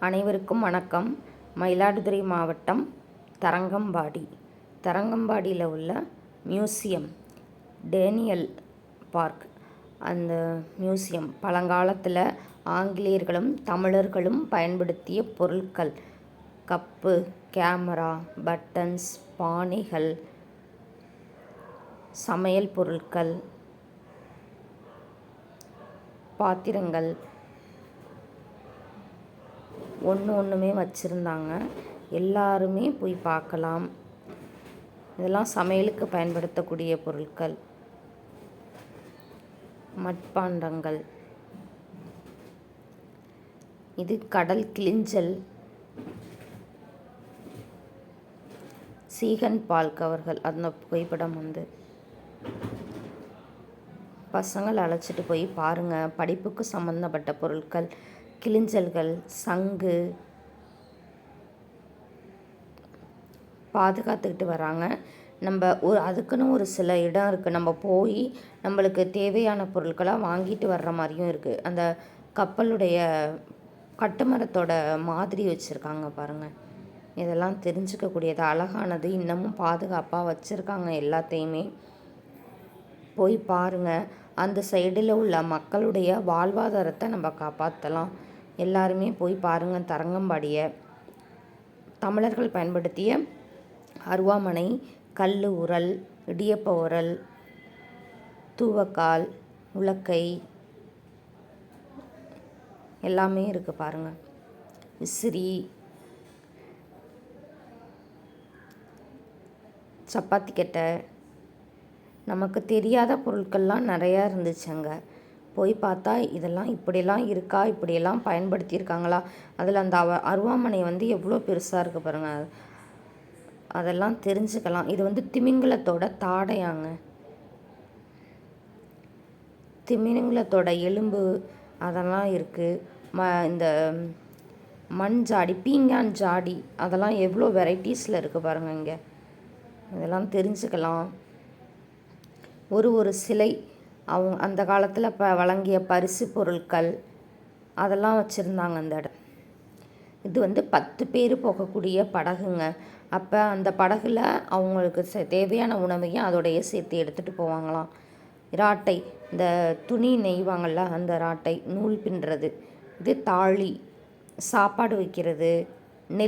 அனைவருக்கும் வணக்கம். மயிலாடுதுறை மாவட்டம் தரங்கம்பாடி. தரங்கம்பாடியில் உள்ள மியூசியம் டேனியல் பார்க். அந்த மியூசியம் பழங்காலத்தில் ஆங்கிலேயர்களும் தமிழர்களும் பயன்படுத்திய பொருட்கள். கப்பு கேமரா பட்டன்ஸ் பானைகள் சமையல் பொருட்கள் பாத்திரங்கள் ஒன்று ஒன்றுமே வச்சுருந்தாங்க. எல்லாருமே போய் பார்க்கலாம். இதெல்லாம் சமையலுக்கு பயன்படுத்தக்கூடிய பொருட்கள். மட்பாண்டங்கள். இது கடல் கிளிஞ்சல் சீகன் பால் கவர்கள். அந்த புகைப்படம் வந்து. பசங்களை அழைச்சிட்டு போய் பாருங்கள் படிப்புக்கு சம்மந்தப்பட்ட பொருட்கள். கிளிஞ்சல்கள் சங்கு பாதுகாத்துக்கிட்டு வராங்க. நம்ம ஒரு அதுக்குன்னு ஒரு சில இடம் இருக்குது நம்ம போய் நம்மளுக்கு தேவையான பொருட்களாக வாங்கிட்டு வர்ற மாதிரியும் இருக்குது அந்த கப்பலுடைய கட்டுமரத்தோட மாதிரி வச்சுருக்காங்க பாருங்கள் இதெல்லாம் தெரிஞ்சுக்கக்கூடியது. அழகானது. இன்னமும் பாதுகாப்பாக வச்சுருக்காங்க எல்லாத்தையுமே. போய் பாருங்கள் அந்த சைடில் உள்ள மக்களுடைய வாழ்வாதாரத்தை நம்ம காப்பாற்றலாம் எல்லாருமே போய் பாருங்கள் தரங்கம்பாடியை. தமிழர்கள் பயன்படுத்திய அருவாமனை கல் உரல் இடியப்ப உரல் தூவக்கால் உலக்கை எல்லாமே இருக்குது பாருங்கள் விசிறி சப்பாத்தி கட்டை நமக்கு தெரியாத பொருட்கள்லாம் நிறையா இருந்துச்சு அங்கே போய் பார்த்தா இதெல்லாம் இப்படியெல்லாம் இருக்கா? இப்படியெல்லாம் பயன்படுத்தியிருக்காங்களா? அதில் அந்த அவ அருவாமனை வந்து எவ்வளோ பெருசாக இருக்குது பாருங்கள் அதெல்லாம் தெரிஞ்சுக்கலாம். இது வந்து திமிங்கலத்தோட தாடையாங்க. திமிங்கலத்தோட எலும்பு அதெல்லாம் இருக்குது ம இந்த மண் ஜாடி பீங்கான் ஜாடி அதெல்லாம் எவ்வளோ வெரைட்டிஸில் இருக்குது பாருங்கள் இங்கே. இதெல்லாம் தெரிஞ்சுக்கலாம். ஒரு ஒரு சிலை அவங்க அந்த காலத்தில் ப வழங்கிய பரிசு பொருட்கள் அதெல்லாம் வச்சுருந்தாங்க அந்த இடம். இது வந்து பத்து பேர் போகக்கூடிய படகுங்க. அப்போ அந்த படகுல அவங்களுக்கு தேவையான உணவையும் அதோடைய சேர்த்து எடுத்துகிட்டு போவாங்களாம். ராட்டை இந்த துணி நெய்வாங்கள்ல அந்த ராட்டை நூல் பின்னுறது இது தாழி சாப்பாடு வைக்கிறது நெல்